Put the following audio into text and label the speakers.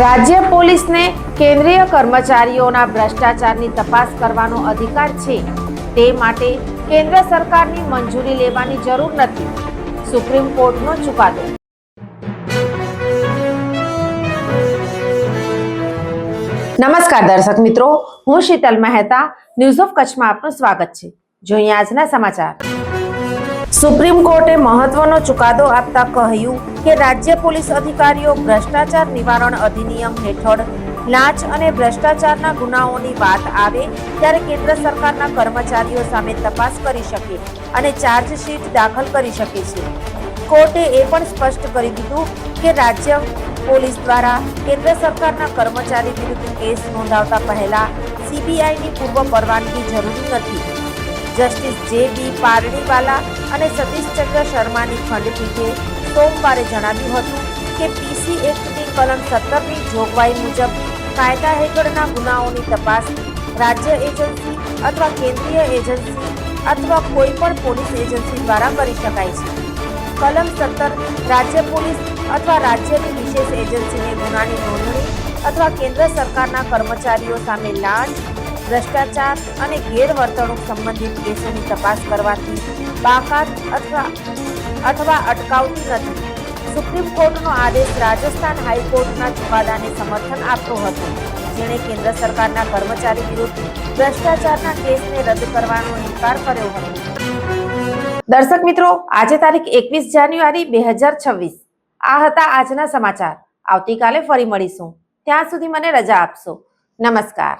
Speaker 1: રાજ્ય પોલીસને કેન્દ્રીય કર્મચારીઓના ભ્રષ્ટાચારની તપાસ કરવાનો અધિકાર છે. તે માટે કેન્દ્ર સરકારની મંજૂરી લેવાની જરૂર નથી. સુપ્રીમ કોર્ટનો ચુકાદો. નમસ્કાર દર્શક મિત્રો, હું શીતલ મહેતા. ન્યૂઝ ઓફ કચ્છમાં આપનું સ્વાગત છે. જોઈએ આજના સમાચાર. સુપ્રીમ કોર્ટે મહત્વનો ચુકાદો આપતા કહ્યું કે રાજ્ય પોલીસ અધિકારીઓ ભ્રષ્ટાચાર નિવારણ અધિનિયમ હેઠળ લાંચ અને ભ્રષ્ટાચારના ગુનાઓની વાત આવે ત્યારે કેન્દ્ર સરકારના કર્મચારીઓ સામે તપાસ કરી શકે અને ચાર્જશીટ દાખલ કરી શકે છે. કોર્ટે એ પણ સ્પષ્ટ કરી દીધું કે રાજ્ય પોલીસ દ્વારા કેન્દ્ર સરકારના કર્મચારી વિરુદ્ધ કેસ નોંધાવતા પહેલા સીબીઆઈની પૂર્વ પરવાનગી જરૂરી નથી. જસ્ટિસ જે બી પારડીવાલા અને સતીશચંદ્ર શર્માની ખંડપીઠે સોમવારે જણાવ્યું હતું કે પીસી એક્ટની કલમ સત્તરની જોગવાઈ મુજબ કાયદા હેઠળના ગુનાઓની તપાસ રાજ્ય એજન્સી અથવા કેન્દ્રીય એજન્સી અથવા કોઈ પણ પોલીસ એજન્સી દ્વારા કરી શકાય છે. કલમ સત્તર રાજ્ય પોલીસ અથવા રાજ્યની વિશેષ એજન્સીને ગુનાની નોંધણી અથવા કેન્દ્ર સરકારના કર્મચારીઓ સામે લાંચ ભ્રષ્ટાચાર અને ગેરવર્તણૂક સંબંધિત કેસોની તપાસ કરવાથી બાકાત અથવા અથવા અટકાવતી નથી. સુપ્રીમ કોર્ટનો આદેશ રાજસ્થાન હાઈકોર્ટના ચુકાદાને સમર્થન આપતો હતો. જેણે કેન્દ્ર સરકારના કર્મચારી વિરુદ્ધ ભ્રષ્ટાચારના કેસને રદ કરવાનો ઇનકાર કર્યો હતો. દર્શક મિત્રો, આજે તારીખ એકવીસ જાન્યુઆરી બે હજાર છવ્વીસ. આ હતા આજના સમાચાર. આવતીકાલે ફરી મળીશું. ત્યાં સુધી મને રજા આપશો. નમસ્કાર.